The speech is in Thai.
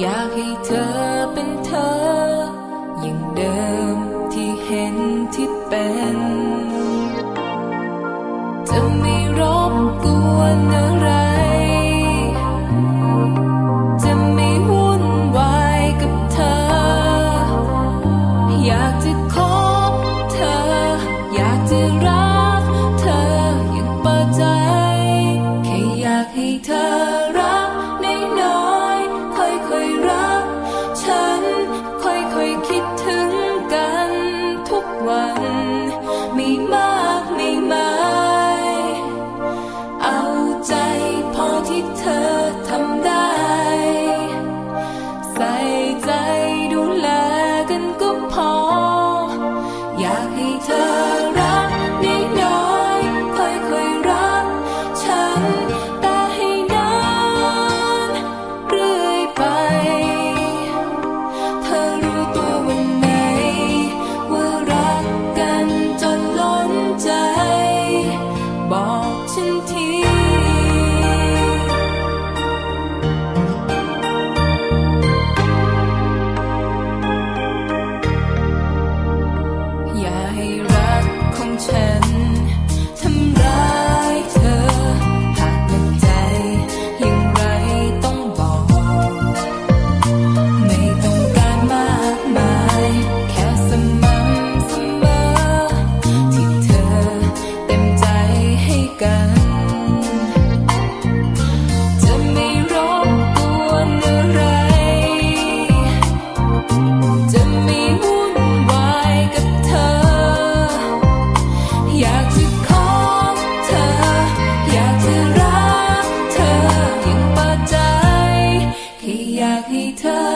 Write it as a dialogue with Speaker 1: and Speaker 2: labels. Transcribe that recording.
Speaker 1: อยากให้เธอเป็นเธอ อย่างเดิมที่เห็นที่ ฉันที later.